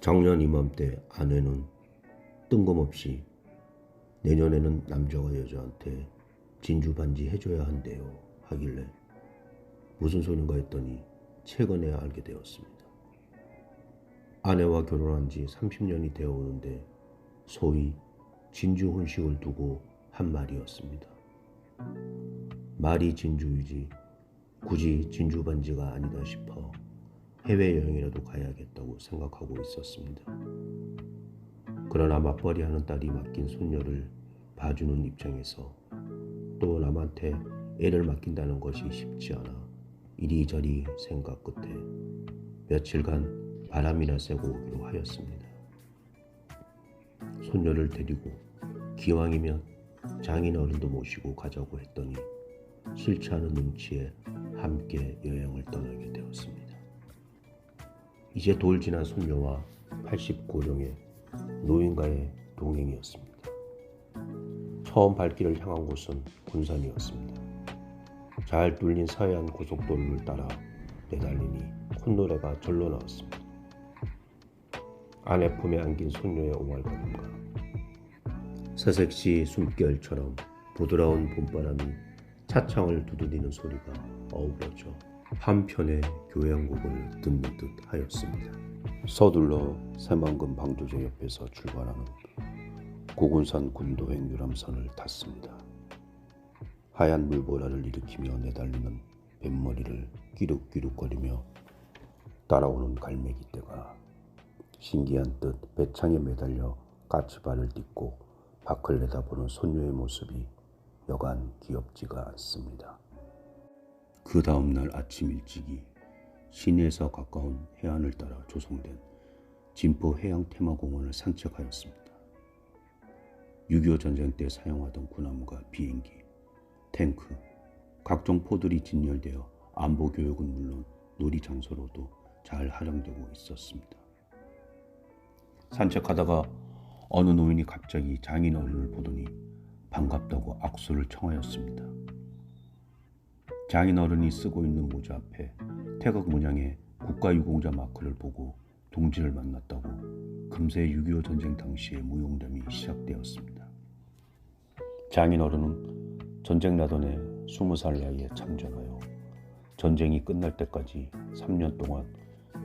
작년 이맘때 아내는 뜬금없이 내년에는 남자가 여자한테 진주 반지 해줘야 한대요 하길래 무슨 소린가 했더니 최근에 알게 되었습니다. 아내와 결혼한 지 30년이 되어 오는데 소위 진주 혼식을 두고 한 말이었습니다. 말이 진주이지 굳이 진주 반지가 아니다 싶어 해외여행이라도 가야겠다고 생각하고 있었습니다. 그러나 맞벌이 하는 딸이 맡긴 손녀를 봐주는 입장에서 또 남한테 애를 맡긴다는 것이 쉽지 않아 이리저리 생각 끝에 며칠간 바람이나 쐬고 오기로 하였습니다. 손녀를 데리고 기왕이면 장인 어른도 모시고 가자고 했더니 싫지 않은 눈치에 함께 여행을 떠나게 되었습니다. 이제 돌 지난 손녀와 80고령의 노인과의 동행이었습니다. 처음 발길을 향한 곳은 군산이었습니다. 잘 뚫린 서해안 고속도로를 따라 내달리니 콧노래가 절로 나왔습니다. 아내 품에 안긴 손녀의 옹알거림과 새색시 숨결처럼 부드러운 봄바람이 차창을 두드리는 소리가 어우러져 한편의 교향곡을 듣는 듯 하였습니다. 서둘러 새만금 방조제 옆에서 출발하는 고군산 군도 행 유람선을 탔습니다. 하얀 물보라를 일으키며 내달리는 뱃머리를 끼룩끼룩거리며 따라오는 갈매기 떼가 신기한 듯 배창에 매달려 까치발을 딛고 밖을 내다보는 손녀의 모습이 여간 귀엽지가 않습니다. 그 다음날 아침 일찍이 시내에서 가까운 해안을 따라 조성된 진포 해양 테마공원을 산책하였습니다. 6.25 전쟁 때 사용하던 군함과 비행기, 탱크, 각종 포들이 진열되어 안보 교육은 물론 놀이 장소로도 잘 활용되고 있었습니다. 산책하다가 어느 노인이 갑자기 장인 어른을 보더니 반갑다고 악수를 청하였습니다. 장인 어른이 쓰고 있는 모자 앞에 태극 문양의 국가유공자 마크를 보고 동지를 만났다고 금세 6.25 전쟁 당시의 무용담이 시작되었습니다. 장인 어른은 전쟁 나던 해 20살 나이에 참전하여 전쟁이 끝날 때까지 3년 동안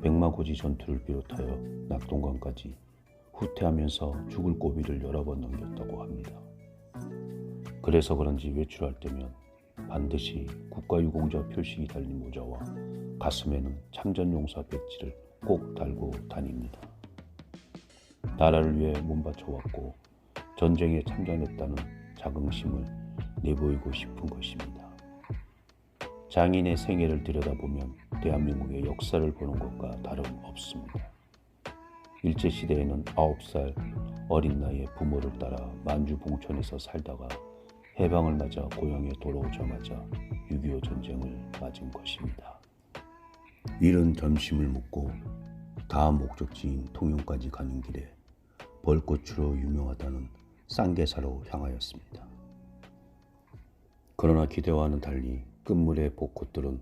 백마고지 전투를 비롯하여 낙동강까지 후퇴하면서 죽을 고비를 여러 번 넘겼다고 합니다. 그래서 그런지 외출할 때면 반드시 국가유공자 표식이 달린 모자와 가슴에는 참전용사 배지를 꼭 달고 다닙니다. 나라를 위해 몸바쳐왔고 전쟁에 참전했다는 자긍심을 내보이고 싶은 것입니다. 장인의 생애를 들여다보면 대한민국의 역사를 보는 것과 다름없습니다. 일제시대에는 9살 어린 나이에 부모를 따라 만주 봉천에서 살다가 해방을 맞아 고향에 돌아오자마자 6.25 전쟁을 맞은 것입니다. 이른 점심을 먹고 다음 목적지인 통영까지 가는 길에 벌꽃으로 유명하다는 쌍계사로 향하였습니다. 그러나 기대와는 달리 끝물의 벚꽃들은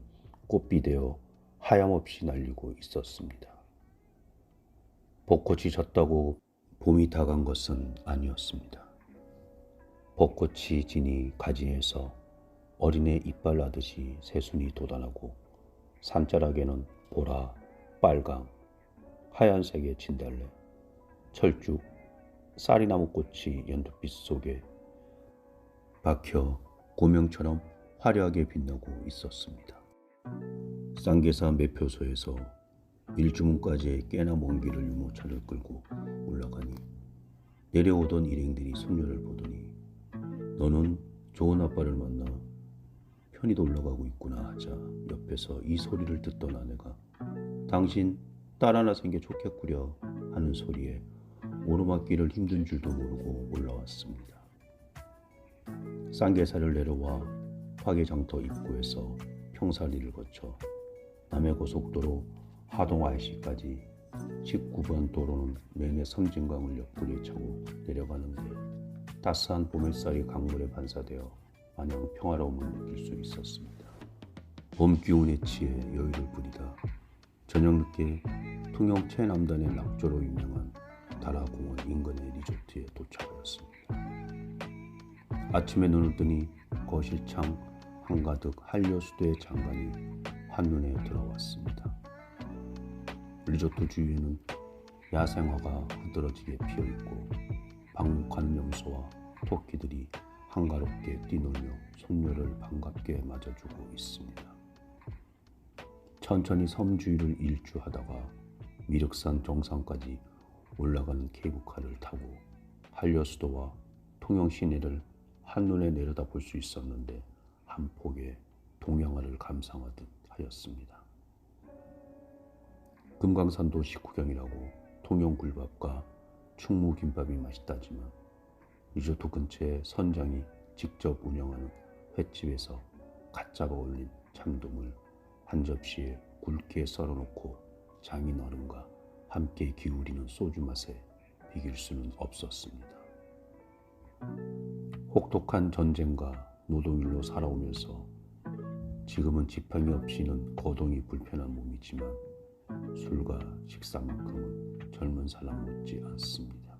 꽃비되어 하염없이 날리고 있었습니다. 벚꽃이 졌다고 봄이 다간 것은 아니었습니다. 벚꽃이 지니 가지에서 어린애 이빨 나듯이 새순이 돋아나고 산자락에는 보라, 빨강, 하얀색의 진달래, 철쭉, 쌀이나무 꽃이 연두빛 속에 박혀 고명처럼 화려하게 빛나고 있었습니다. 쌍계사 매표소에서 일주문까지의 꽤나 먼 길을 유모차를 끌고 올라가니 내려오던 일행들이 보더니 너는 좋은 아빠를 만나 편히도 올라가고 있구나 하자 옆에서 이 소리를 듣던 아내가 당신 딸 하나 생겨 좋겠구려 하는 소리에 오르막길을 힘든 줄도 모르고 올라왔습니다. 쌍계사를 내려와 화계장터 입구에서 평사리를 거쳐 남해고속도로 하동 IC까지 19번 도로는 매내 섬진강을 옆구리에 차고 내려가는데 따스한 봄햇살이 강물에 반사되어 마냥 평화로움을 느낄 수 있었습니다. 봄 기운에 취해 여유를 부리다 저녁 늦게 통영 최남단의 낙조로 유명한 다라공원 인근의 리조트에 도착하였습니다. 아침에 눈을 뜨니 거실창 한가득 한려수도의 장관이 한눈에 들어왔습니다. 리조트 주위에는 야생화가 흐드러지게 피어있고 염소와 토끼들이 한가롭게 뛰놀며 손녀를 반갑게 맞아주고 있습니다. 천천히 섬 주위를 일주하다가 미륵산 정상까지 올라가는 케이블카를 타고 한려수도와 통영 시내를 한눈에 내려다 볼 수 있었는데 한 폭의 동양화를 감상하듯 하였습니다. 금강산도 식후경이라고 통영 굴밥과 충무 김밥이 맛있다지만 리조트 근처에 선장이 직접 운영하는 횟집에서 갓 잡아 올린 참돔을 한 접시에 굵게 썰어놓고 장인 어른과 함께 기울이는 소주 맛에 비길 수는 없었습니다. 혹독한 전쟁과 노동일로 살아오면서 지금은 지팡이 없이는 거동이 불편한 몸이지만 술과 식사만큼은 젊은 사람 못지 않습니다.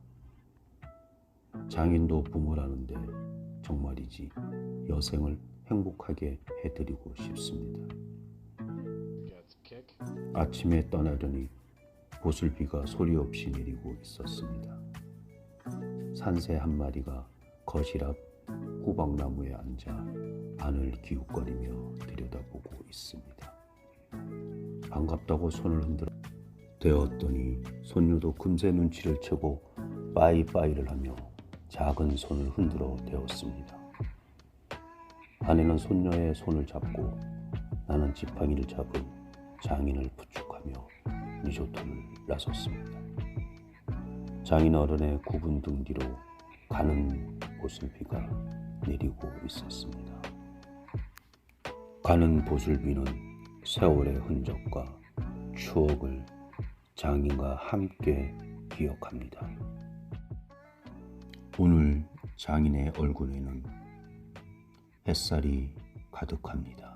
장인도 부모라는데 정말이지 여생을 행복하게 해드리고 싶습니다. 아침에 떠나려니 보슬비가 소리 없이 내리고 있었습니다. 산새 한 마리가 거실 앞 호박나무에 앉아 안을 기웃거리며 들여다보고 있습니다. 반갑다고 손을 흔들어 되었더니 손녀도 금세 눈치를 채고 빠이빠이를 하며 작은 손을 흔들어 대었습니다. 아내는 손녀의 손을 잡고 나는 지팡이를 잡은 장인을 부축하며 리조트를 나섰습니다. 장인 어른의 굽은 등 뒤로 가는 보슬비가 내리고 있었습니다. 가는 보슬비는 세월의 흔적과 추억을 장인과 함께 기억합니다. 오늘 장인의 얼굴에는 햇살이 가득합니다.